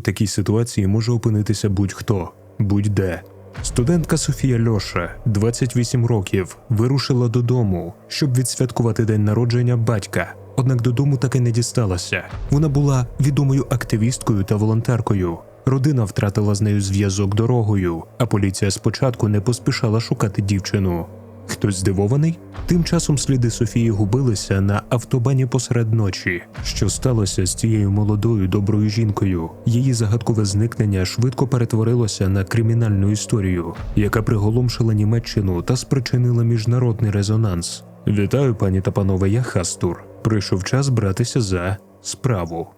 Такій ситуації може опинитися будь-хто, будь-де. Студентка Софія Льоша, 28 років, вирушила додому, щоб відсвяткувати день народження батька. Однак додому так і не дісталася. Вона була відомою активісткою та волонтеркою. Родина втратила з нею зв'язок дорогою, а поліція спочатку не поспішала шукати дівчину. Хтось здивований? Тим часом сліди Софії губилися на автобані посеред ночі. Що сталося з цією молодою доброю жінкою? Її загадкове зникнення швидко перетворилося на кримінальну історію, яка приголомшила Німеччину та спричинила міжнародний резонанс. Вітаю, пані та панове, я Хастур. Прийшов час братися за справу.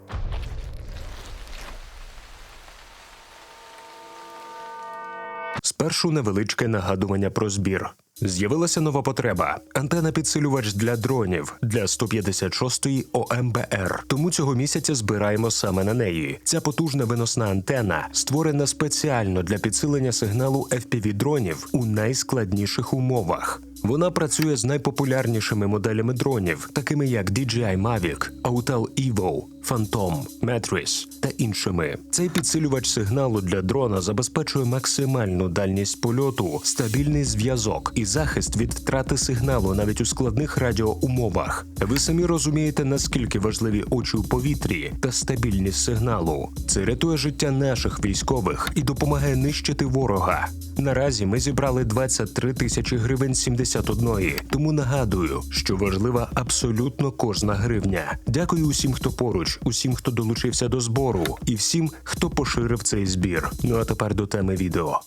Спершу невеличке нагадування про збір. З'явилася нова потреба антена підсилювач для дронів для 156-ї ОМБР. Тому цього місяця збираємо саме на неї. Ця потужна виносна антена створена спеціально для підсилення сигналу fpv дронів у найскладніших умовах. Вона працює з найпопулярнішими моделями дронів, такими як DJI Mavic, Autel Evo, Phantom, Matrix та іншими. Цей підсилювач сигналу для дрона забезпечує максимальну дальність польоту, стабільний зв'язок і захист від втрати сигналу навіть у складних радіоумовах. Ви самі розумієте, наскільки важливі очі у повітрі та стабільність сигналу. Це рятує життя наших військових і допомагає нищити ворога. Наразі ми зібрали 23 тисячі гривень 71, тому нагадую, що важлива абсолютно кожна гривня. Дякую усім, хто поруч, усім, хто долучився до збору, і всім, хто поширив цей збір. Ну а тепер до теми відео.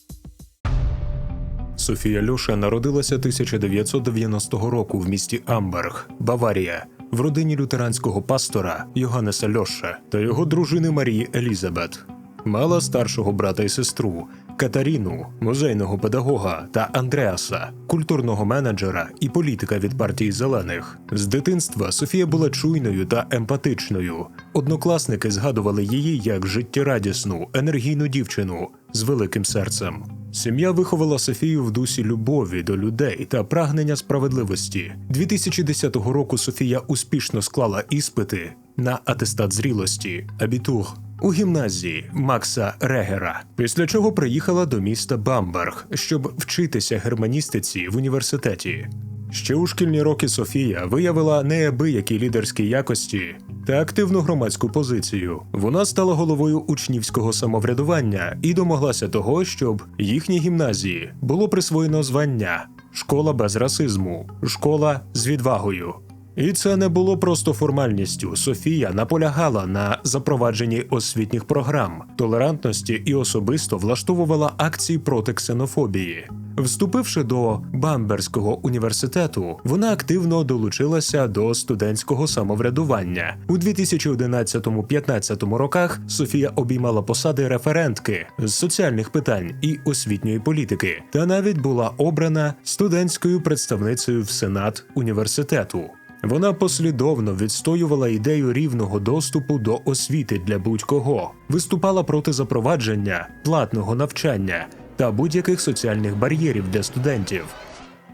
Софія Льоша народилася 1990 року в місті Амберг, Баварія, в родині лютеранського пастора Йоганнеса Льоша та його дружини Марії Елізабет. Мала старшого брата і сестру Катаріну, музейного педагога та Андреаса, культурного менеджера і політика від партії зелених. З дитинства Софія була чуйною та емпатичною. Однокласники згадували її як життєрадісну, енергійну дівчину з великим серцем. Сім'я виховала Софію в дусі любові до людей та прагнення справедливості. 2010 року Софія успішно склала іспити на атестат зрілості абітур у гімназії Макса Регера, після чого приїхала до міста Бамберг, щоб вчитися германістиці в університеті. Ще у шкільні роки Софія виявила неабиякі лідерські якості та активну громадську позицію. Вона стала головою учнівського самоврядування і домоглася того, щоб їхній гімназії було присвоєно звання школа без расизму, школа з відвагою. І це не було просто формальністю. Софія наполягала на запровадженні освітніх програм, толерантності і особисто влаштовувала акції проти ксенофобії. Вступивши до Бамберського університету, вона активно долучилася до студентського самоврядування. У 2011-15 роках Софія обіймала посади референтки з соціальних питань і освітньої політики, та навіть була обрана студентською представницею в сенат університету. Вона послідовно відстоювала ідею рівного доступу до освіти для будь-кого, виступала проти запровадження платного навчання та будь-яких соціальних бар'єрів для студентів.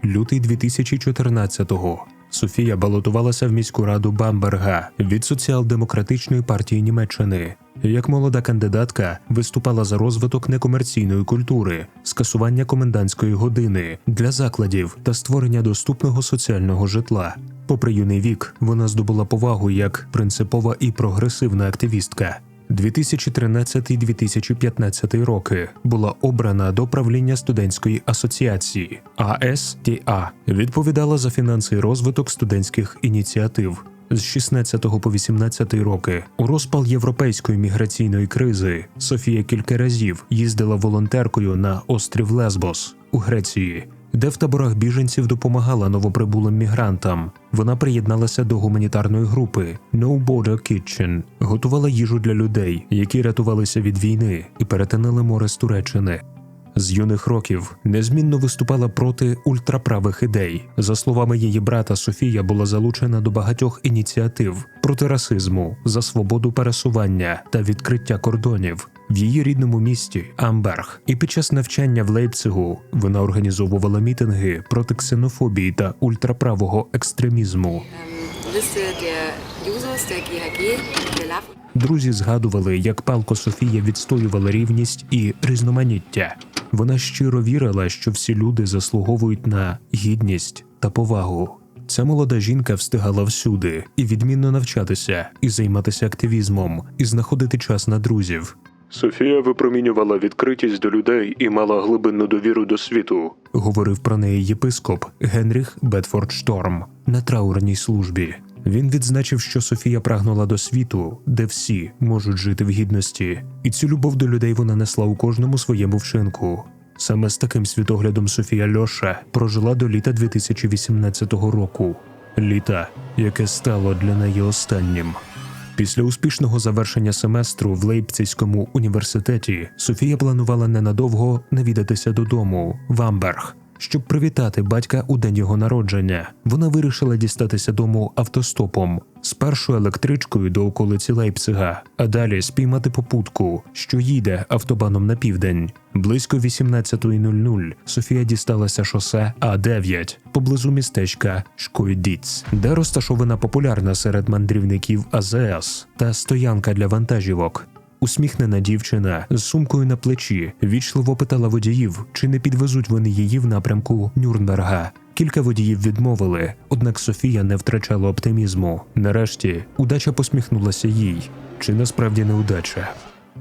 Лютий 2014-го. Софія балотувалася в міську раду Бамберга від соціал-демократичної партії Німеччини. Як молода кандидатка виступала за розвиток некомерційної культури, скасування комендантської години для закладів та створення доступного соціального житла. Попри юний вік, вона здобула повагу як принципова і прогресивна активістка. 2013-2015 роки була обрана до правління студентської асоціації АСТА. Відповідала за фінанси розвиток студентських ініціатив. З 16 по 18 роки у розпал європейської міграційної кризи Софія кілька разів їздила волонтеркою на острів Лесбос у Греції, де в таборах біженців допомагала новоприбулим мігрантам. Вона приєдналася до гуманітарної групи No Border Kitchen, готувала їжу для людей, які рятувалися від війни і перетинали море з Туреччини. З юних років незмінно виступала проти ультраправих ідей. За словами її брата, Софія була залучена до багатьох ініціатив проти расизму, за свободу пересування та відкриття кордонів. В її рідному місті Амберг, і під час навчання в Лейпцигу вона організовувала мітинги проти ксенофобії та ультраправого екстремізму. Друзі згадували, як палко Софія відстоювала рівність і різноманіття. Вона щиро вірила, що всі люди заслуговують на гідність та повагу. Ця молода жінка встигала всюди і відмінно навчатися, і займатися активізмом, і знаходити час на друзів. Софія випромінювала відкритість до людей і мала глибинну довіру до світу, говорив про неї єпископ Генріх Бетфорд Шторм на траурній службі. Він відзначив, що Софія прагнула до світу, де всі можуть жити в гідності, і цю любов до людей вона несла у кожному своєму вчинку. Саме з таким світоглядом Софія Льоша прожила до літа 2018 року, літа, яке стало для неї останнім. Після успішного завершення семестру в Лейпцизькому університеті Софія планувала ненадовго навідатися додому в Амберг, щоб привітати батька у день його народження. Вона вирішила дістатися дому автостопом, спершу електричкою до околиці Лейпцига, а далі спіймати попутку, що їде автобаном на південь. Близько 18.00 Софія дісталася шосе А9 поблизу містечка Шкойдіц, де розташована популярна серед мандрівників АЗС та стоянка для вантажівок. Усміхнена дівчина з сумкою на плечі вічливо питала водіїв, чи не підвезуть вони її в напрямку Нюрнберга. Кілька водіїв відмовили, однак Софія не втрачала оптимізму. Нарешті удача посміхнулася їй. Чи насправді не удача?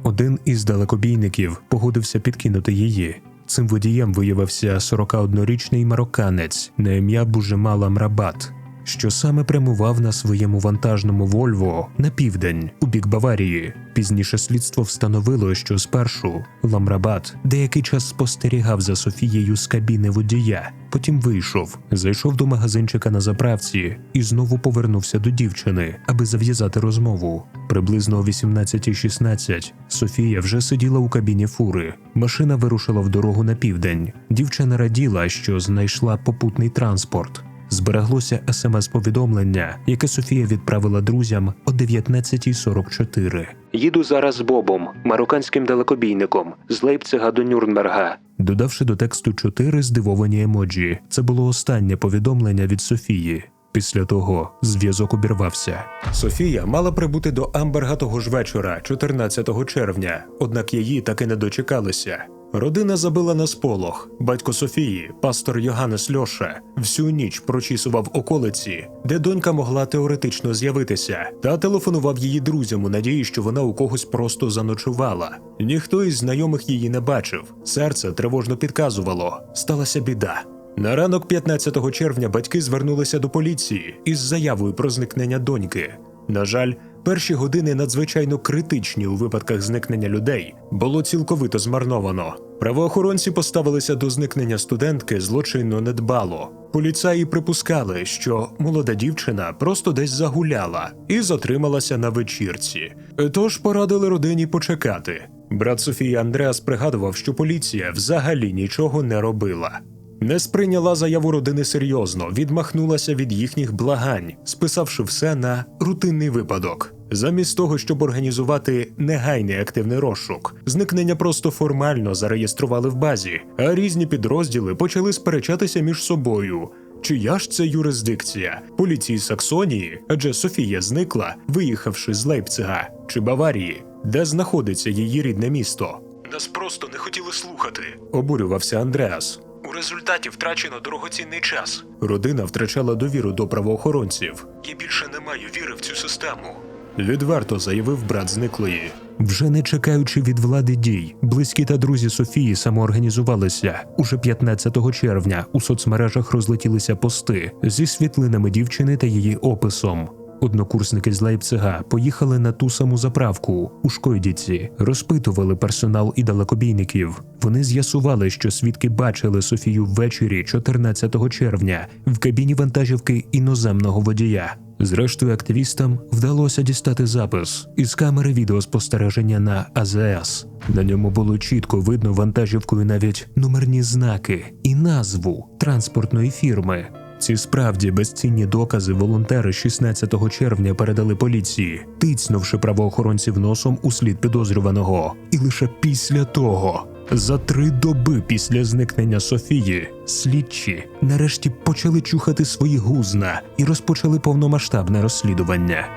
Один із далекобійників погодився підкинути її. Цим водієм виявився 41-річний марокканець на ім'я Бужемала Мрабат, що саме прямував на своєму вантажному Вольво на південь у бік Баварії. Пізніше слідство встановило, що спершу Ламрабат деякий час спостерігав за Софією з кабіни водія, потім вийшов, зайшов до магазинчика на заправці і знову повернувся до дівчини, аби зав'язати розмову. Приблизно о 18.16 Софія вже сиділа у кабіні фури. Машина вирушила в дорогу на південь. Дівчина раділа, що знайшла попутний транспорт. Збереглося смс-повідомлення, яке Софія відправила друзям о 19.44. Їду зараз з Бобом, марокканським далекобійником, з Лейпцига до Нюрнберга. Додавши до тексту чотири здивовані емоджі, це було останнє повідомлення від Софії. Після того зв'язок обірвався. Софія мала прибути до Амберга того ж вечора, 14 червня, однак її таки не дочекалися. Родина забила на сполох. Батько Софії, пастор Йоганнес Льоша, всю ніч прочісував околиці, де донька могла теоретично з'явитися, та телефонував її друзям у надії, що вона у когось просто заночувала. Ніхто із знайомих її не бачив. Серце тривожно підказувало. Сталася біда. На ранок 15 червня батьки звернулися до поліції із заявою про зникнення доньки. На жаль, перші години надзвичайно критичні у випадках зникнення людей було цілковито змарновано. Правоохоронці поставилися до зникнення студентки злочинно недбало. Поліцаї припускали, що молода дівчина просто десь загуляла і затрималася на вечірці. Тож порадили родині почекати. Брат Софії Андреас пригадував, що поліція взагалі нічого не робила. Не сприйняла заяву родини серйозно, відмахнулася від їхніх благань, списавши все на рутинний випадок. Замість того, щоб організувати негайний активний розшук, зникнення просто формально зареєстрували в базі, а різні підрозділи почали сперечатися між собою. Чия ж це юрисдикція? Поліції Саксонії, адже Софія зникла, виїхавши з Лейпцига чи Баварії, де знаходиться її рідне місто. Нас просто не хотіли слухати, обурювався Андреас. У результаті втрачено дорогоцінний час. Родина втрачала довіру до правоохоронців. Я більше не маю віри в цю систему. Відверто заявив брат зниклої. Вже не чекаючи від влади дій, близькі та друзі Софії самоорганізувалися. Уже 15 червня у соцмережах розлетілися пости зі світлинами дівчини та її описом. Однокурсники з Лейпцига поїхали на ту саму заправку у Шкойдіці, розпитували персонал і далекобійників. Вони з'ясували, що свідки бачили Софію ввечері 14 червня в кабіні вантажівки іноземного водія. Зрештою, активістам вдалося дістати запис із камери відеоспостереження на АЗС. На ньому було чітко видно вантажівкою навіть номерні знаки і назву транспортної фірми. Ці справді безцінні докази волонтери 16 червня передали поліції, тицнувши правоохоронців носом у слід підозрюваного. І лише після того, за три доби після зникнення Софії, слідчі нарешті почали чухати свої гузна і розпочали повномасштабне розслідування.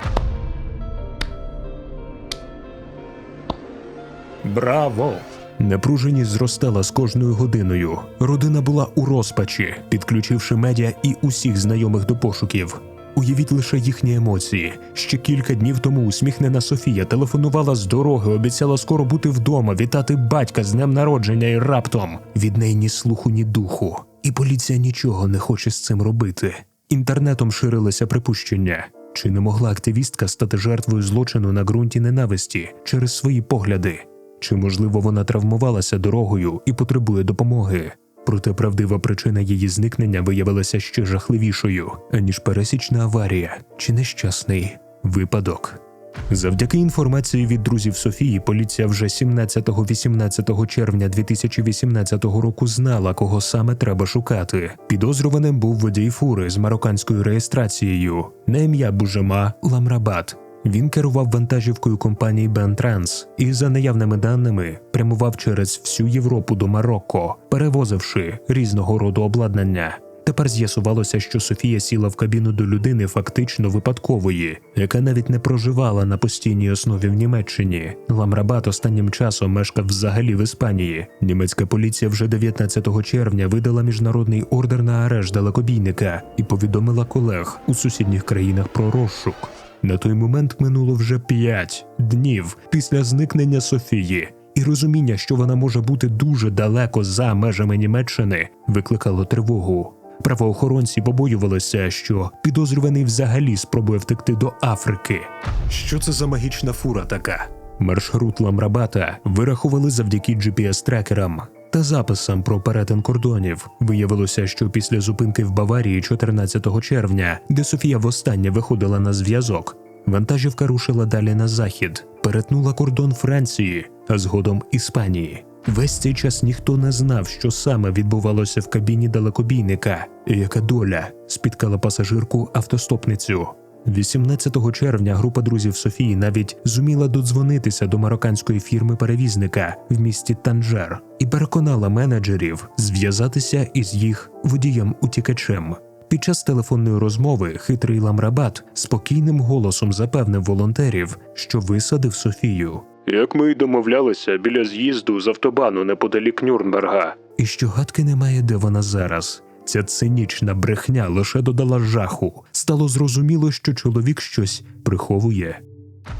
Браво! Напруженість зростала з кожною годиною. Родина була у розпачі, підключивши медіа і усіх знайомих до пошуків. Уявіть лише їхні емоції. Ще кілька днів тому усміхнена Софія телефонувала з дороги, обіцяла скоро бути вдома, вітати батька з днем народження і раптом від неї ні слуху, ні духу. І поліція нічого не хоче з цим робити. Інтернетом ширилися припущення. Чи не могла активістка стати жертвою злочину на ґрунті ненависті через свої погляди? Чи можливо вона травмувалася дорогою і потребує допомоги? Проте правдива причина її зникнення виявилася ще жахливішою, аніж пересічна аварія чи нещасний випадок. Завдяки інформації від друзів Софії, поліція вже 17-18 червня 2018 року знала, кого саме треба шукати. Підозрюваним був водій фури з марокканською реєстрацією на ім'я Бужема Ламрабат. Він керував вантажівкою компанії Бентранс і, за наявними даними, прямував через всю Європу до Марокко, перевозивши різного роду обладнання. Тепер з'ясувалося, що Софія сіла в кабіну до людини фактично випадкової, яка навіть не проживала на постійній основі в Німеччині. Ламрабат останнім часом мешкав взагалі в Іспанії. Німецька поліція вже 19 червня видала міжнародний ордер на арешт далекобійника і повідомила колег у сусідніх країнах про розшук. На той момент минуло вже п'ять днів після зникнення Софії, і розуміння, що вона може бути дуже далеко за межами Німеччини, викликало тривогу. Правоохоронці побоювалися, що підозрюваний взагалі спробує втекти до Африки. Що це за магічна фура така? Маршрут Ламрабата вирахували завдяки GPS-трекерам та записам про перетин кордонів. Виявилося, що після зупинки в Баварії 14 червня, де Софія востаннє виходила на зв'язок, вантажівка рушила далі на захід, перетнула кордон Франції, а згодом Іспанії. Весь цей час ніхто не знав, що саме відбувалося в кабіні далекобійника, і яка доля спіткала пасажирку автостопницю. 18 червня група друзів Софії навіть зуміла додзвонитися до марокканської фірми перевізника в місті Танжер і переконала менеджерів зв'язатися із їх водієм-утікачем. Під час телефонної розмови хитрий ламрабат спокійним голосом запевнив волонтерів, що висадив Софію. Як ми й домовлялися біля з'їзду з автобану неподалік Нюрнберга. І що гадки немає, де вона зараз. Ця цинічна брехня лише додала жаху. Стало зрозуміло, що чоловік щось приховує.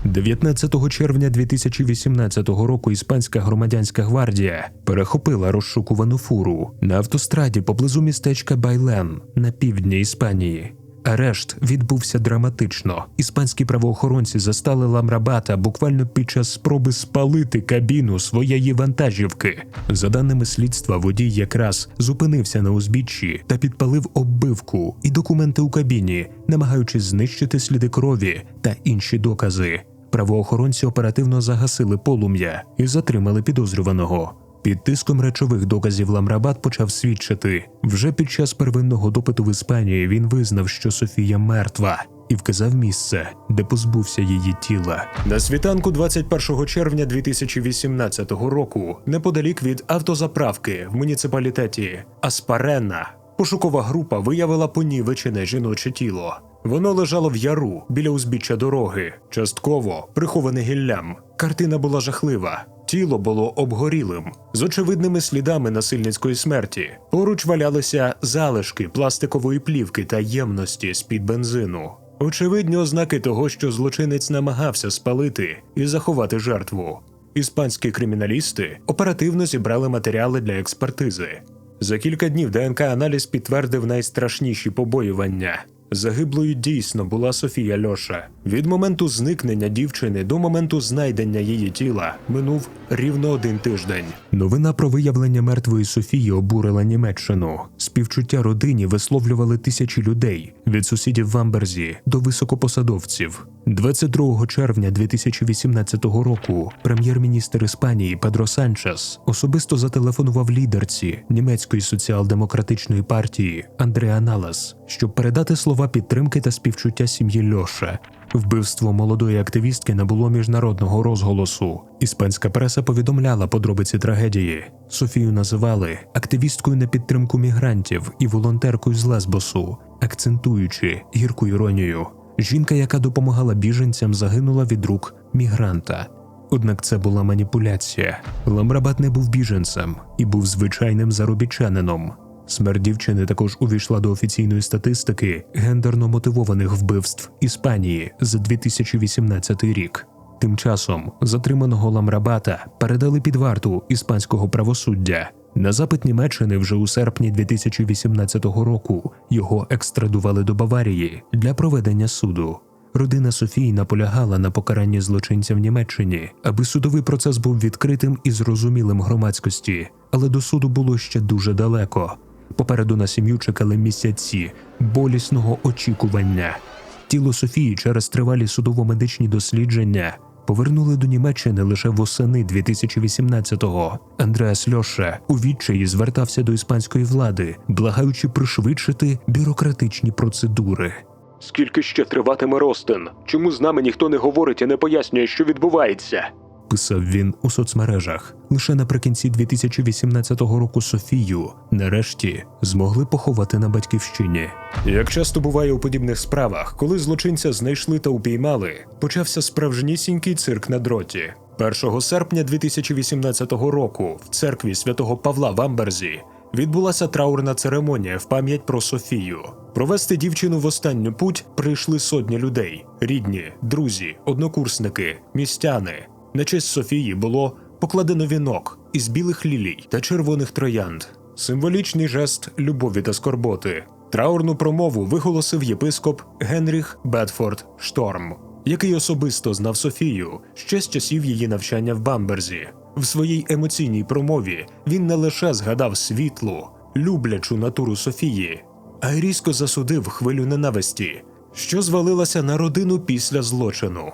19 червня 2018 року іспанська громадянська гвардія перехопила розшукувану фуру на автостраді поблизу містечка Байлен на півдні Іспанії. Арешт відбувся драматично. Іспанські правоохоронці застали Ламрабата буквально під час спроби спалити кабіну своєї вантажівки. За даними слідства, водій якраз зупинився на узбіччі та підпалив оббивку і документи у кабіні, намагаючись знищити сліди крові та інші докази. Правоохоронці оперативно загасили полум'я і затримали підозрюваного. Під тиском речових доказів Ламрабат почав свідчити. Вже під час первинного допиту в Іспанії він визнав, що Софія мертва, і вказав місце, де позбувся її тіла. На світанку 21 червня 2018 року, неподалік від автозаправки в муніципалітеті Аспарена, пошукова група виявила понівечене жіноче тіло. Воно лежало в яру біля узбіччя дороги, частково приховане гіллям. Картина була жахлива. Тіло було обгорілим, з очевидними слідами насильницької смерті. Поруч валялися залишки пластикової плівки та ємності з-під бензину. Очевидні ознаки того, що злочинець намагався спалити і заховати жертву. Іспанські криміналісти оперативно зібрали матеріали для експертизи. За кілька днів ДНК-аналіз підтвердив найстрашніші побоювання. Загиблою дійсно була Софія Льоша. Від моменту зникнення дівчини до моменту знайдення її тіла минув рівно один тиждень. Новина про виявлення мертвої Софії обурила Німеччину. Співчуття родині висловлювали тисячі людей від сусідів в Амберзі до високопосадовців. 22 червня 2018 року прем'єр-міністр Іспанії Педро Санчес особисто зателефонував лідерці німецької соціал-демократичної партії Андреа Налас, щоб передати слова підтримки та співчуття сім'ї Льоша. Вбивство молодої активістки набуло міжнародного розголосу. Іспанська преса повідомляла подробиці трагедії. Софію називали активісткою на підтримку мігрантів і волонтеркою з Лесбосу, акцентуючи гірку іронію. Жінка, яка допомагала біженцям, загинула від рук мігранта. Однак це була маніпуляція. Ламрабат не був біженцем і був звичайним заробітчанином. Смерть дівчини також увійшла до офіційної статистики гендерно мотивованих вбивств Іспанії за 2018 рік. Тим часом затриманого Ламрабата передали під варту іспанського правосуддя. На запит Німеччини вже у серпні 2018 року його екстрадували до Баварії для проведення суду. Родина Софії наполягала на покаранні злочинця в Німеччині, аби судовий процес був відкритим і зрозумілим громадськості, але до суду було ще дуже далеко. Попереду на сім'ю чекали місяці болісного очікування. Тіло Софії через тривалі судово-медичні дослідження повернули до Німеччини лише восени 2018-го. Андреас Льоша у відчаї звертався до іспанської влади, благаючи пришвидшити бюрократичні процедури. Скільки ще триватиме ростин? Чому з нами ніхто не говорить і не пояснює, що відбувається? Писав він у соцмережах. Лише наприкінці 2018 року Софію нарешті змогли поховати на батьківщині. Як часто буває у подібних справах, коли злочинця знайшли та упіймали, почався справжнісінький цирк на дроті. 1 серпня 2018 року в церкві святого Павла в Амберзі відбулася траурна церемонія в пам'ять про Софію. Провести дівчину в останню путь прийшли сотні людей: рідні, друзі, однокурсники, містяни. На честь Софії було покладено вінок із білих лілій та червоних троянд, символічний жест любові та скорботи. Траурну промову виголосив єпископ Генріх Бетфорд Шторм, який особисто знав Софію ще з часів її навчання в Бамберзі. В своїй емоційній промові він не лише згадав світлу, люблячу натуру Софії, а й різко засудив хвилю ненависті, що звалилася на родину після злочину.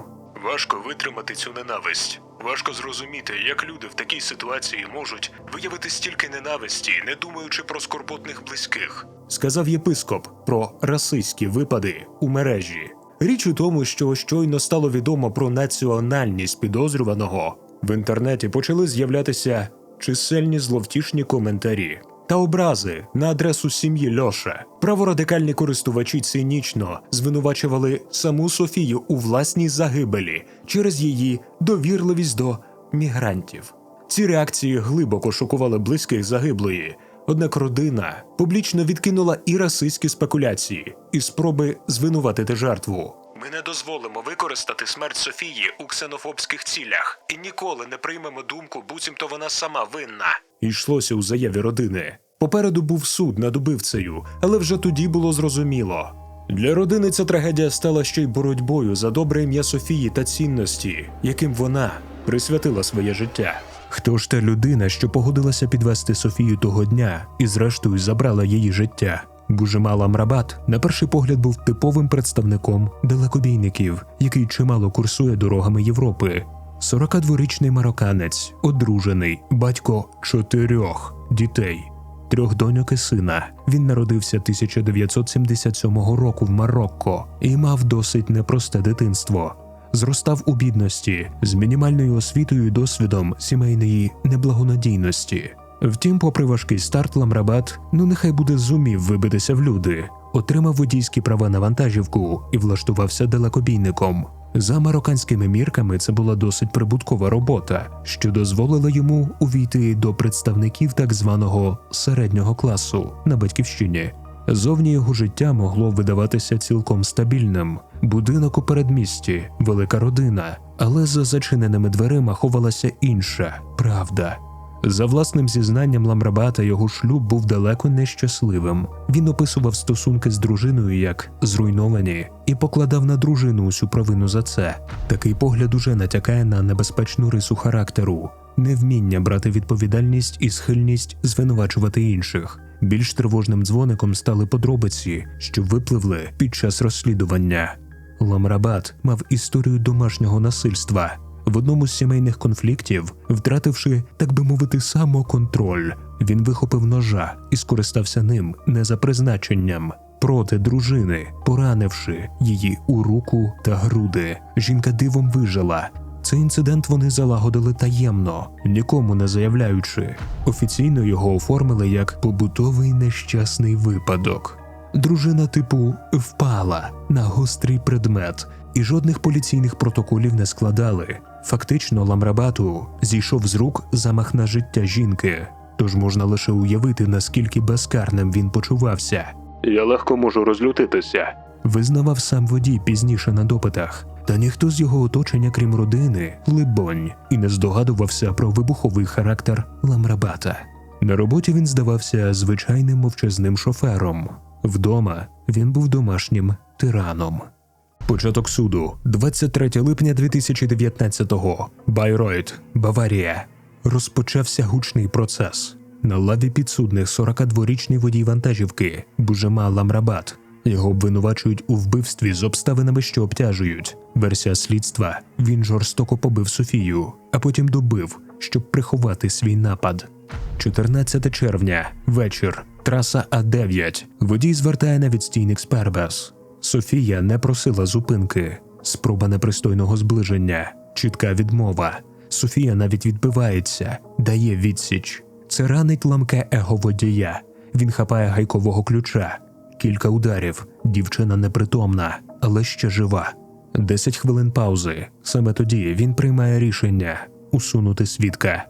Важко витримати цю ненависть. Важко зрозуміти, як люди в такій ситуації можуть виявити стільки ненависті, не думаючи про скорботних близьких, сказав єпископ про расистські випади у мережі. Річ у тому, що щойно стало відомо про національність підозрюваного, в інтернеті почали з'являтися чисельні зловтішні коментарі та образи на адресу сім'ї Льоша. Праворадикальні користувачі цинічно звинувачували саму Софію у власній загибелі через її довірливість до мігрантів. Ці реакції глибоко шокували близьких загиблої. Однак родина публічно відкинула і расистські спекуляції, і спроби звинуватити жертву. Ми не дозволимо використати смерть Софії у ксенофобських цілях і ніколи не приймемо думку, буцімто вона сама винна. Йшлося у заяві родини. Попереду був суд над убивцею, але вже тоді було зрозуміло. Для родини ця трагедія стала ще й боротьбою за добре ім'я Софії та цінності, яким вона присвятила своє життя. Хто ж та людина, що погодилася підвести Софію того дня і, зрештою, забрала її життя? Бужемал Амрабат на перший погляд був типовим представником далекобійників, який чимало курсує дорогами Європи. 42-річний мароканець, одружений, батько чотирьох дітей, трьох доньок і сина. Він народився 1977 року в Марокко і мав досить непросте дитинство. Зростав у бідності з мінімальною освітою і досвідом сімейної неблагонадійності. Втім, попри важкий старт, Ламрабат, ну нехай буде зумів вибитися в люди, отримав водійські права на вантажівку і влаштувався далекобійником. За марокканськими мірками це була досить прибуткова робота, що дозволила йому увійти до представників так званого середнього класу на батьківщині. Зовні його життя могло видаватися цілком стабільним. Будинок у передмісті, велика родина, але за зачиненими дверима ховалася інша правда. За власним зізнанням Ламрабата його шлюб був далеко нещасливим. Він описував стосунки з дружиною як зруйновані і покладав на дружину усю провину за це. Такий погляд уже натякає на небезпечну рису характеру, невміння брати відповідальність і схильність звинувачувати інших. Більш тривожним дзвоником стали подробиці, що випливли під час розслідування. Ламрабат мав історію домашнього насильства. В одному з сімейних конфліктів, втративши, так би мовити, самоконтроль, він вихопив ножа і скористався ним не за призначенням проти дружини, поранивши її у руку та груди. Жінка дивом вижила. Цей інцидент вони залагодили таємно, нікому не заявляючи. Офіційно його оформили як побутовий нещасний випадок. Дружина типу впала на гострий предмет і жодних поліційних протоколів не складали. Фактично, Ламрабату зійшов з рук замах на життя жінки, тож можна лише уявити, наскільки безкарним він почувався. Я легко можу розлютитися. Визнавав сам водій пізніше на допитах, та ніхто з його оточення, крім родини, либонь, і не здогадувався про вибуховий характер Ламрабата. На роботі він здавався звичайним мовчазним шофером. Вдома він був домашнім тираном. Початок суду 23 липня 2019-го. Байройт, Баварія. Розпочався гучний процес. На лаві підсудних 42-річний водій вантажівки Бужема Ламрабат. Його обвинувачують у вбивстві з обставинами, що обтяжують. Версія слідства він жорстоко побив Софію, а потім добив, щоб приховати свій напад. 14 червня, вечір, траса А9. Водій звертає на відстійник Спербес. Софія не просила зупинки, спроба непристойного зближення, чітка відмова. Софія навіть відбивається, дає відсіч. Це ранить ламке его водія. Він хапає гайкового ключа. Кілька ударів. Дівчина непритомна, але ще жива. Десять хвилин паузи. Саме тоді він приймає рішення усунути свідка.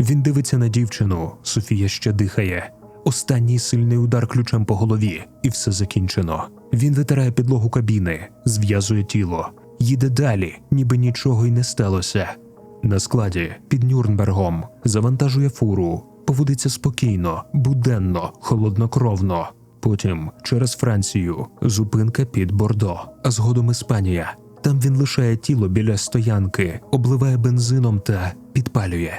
Він дивиться на дівчину, Софія ще дихає. Останній сильний удар ключем по голові, і все закінчено. Він витирає підлогу кабіни, зв'язує тіло, їде далі, ніби нічого й не сталося. На складі під Нюрнбергом завантажує фуру, поводиться спокійно, буденно, холоднокровно. Потім через Францію, зупинка під Бордо, а згодом Іспанія. Там він лишає тіло біля стоянки, обливає бензином та підпалює.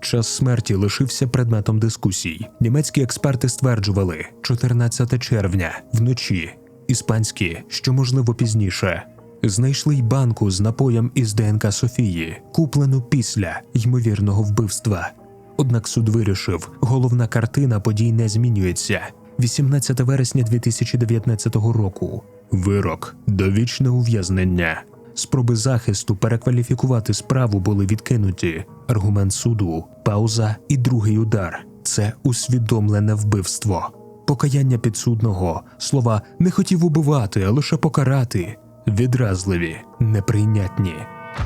Час смерті лишився предметом дискусій. Німецькі експерти стверджували 14 червня вночі, іспанські, що можливо пізніше. Знайшли й банку з напоєм із ДНК Софії, куплену після ймовірного вбивства. Однак суд вирішив, головна картина подій не змінюється. 18 вересня 2019 року. Вирок довічне ув'язнення. Спроби захисту перекваліфікувати справу були відкинуті. Аргумент суду, пауза і другий удар це усвідомлене вбивство. Покаяння підсудного, слова не хотів убивати, а лише покарати. Відразливі, неприйнятні.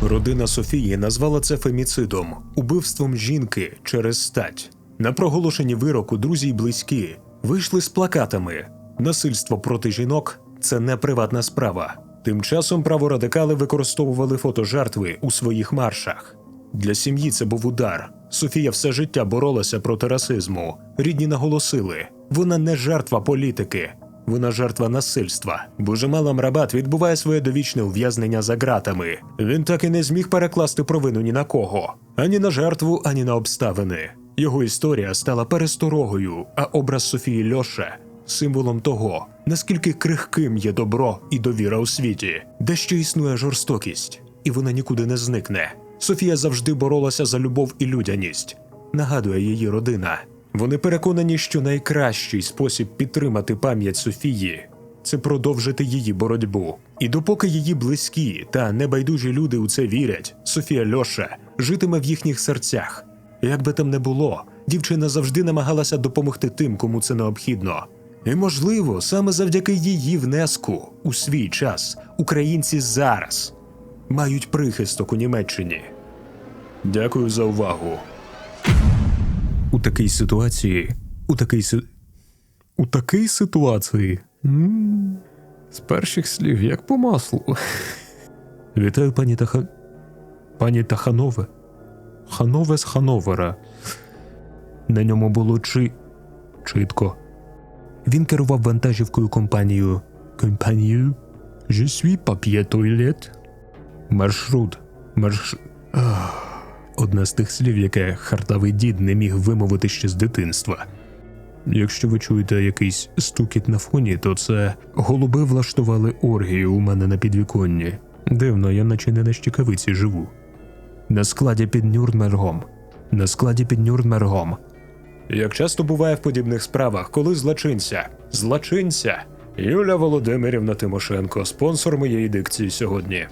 Родина Софії назвала це феміцидом, убивством жінки через стать. На проголошенні вироку друзі й близькі вийшли з плакатами: насильство проти жінок це не приватна справа. Тим часом праворадикали використовували фото жертви у своїх маршах. Для сім'ї це був удар. Софія все життя боролася проти расизму. Рідні наголосили, вона не жертва політики, вона жертва насильства. Божемал Амрабат відбуває своє довічне ув'язнення за ґратами. Він так і не зміг перекласти провину ні на кого, ані на жертву, ані на обставини. Його історія стала пересторогою, а образ Софії Льоша символом того, наскільки крихким є добро і довіра у світі, де ще існує жорстокість, і вона нікуди не зникне. Софія завжди боролася за любов і людяність, нагадує її родина. Вони переконані, що найкращий спосіб підтримати пам'ять Софії це продовжити її боротьбу. І допоки її близькі та небайдужі люди у це вірять, Софія Льоша житиме в їхніх серцях. Як би там не було, дівчина завжди намагалася допомогти тим, кому це необхідно. І, можливо, саме завдяки її внеску у свій час українці зараз мають прихисток у Німеччині. Дякую за увагу. У такій ситуації. У такій си... У такій ситуації. м З перших слів, як по маслу. Вітаю, пані Таха. Пані Таханове. Ханове з Хановера. На ньому було чи. чітко. Він керував вантажівкою компанією. Компанією? Je suis papier toilette. Маршрут. Марш... Ах. Одне з тих слів, яке хартавий дід не міг вимовити ще з дитинства. Якщо ви чуєте якийсь стукіт на фоні, то це голуби влаштували оргію у мене на підвіконні. Дивно, я наче не на щекавиці живу. На складі під Нюрнбергом. На складі під Нюрнбергом. Як часто буває в подібних справах, коли злочинця, злочинця, Юля Володимирівна Тимошенко, спонсор моєї дикції сьогодні.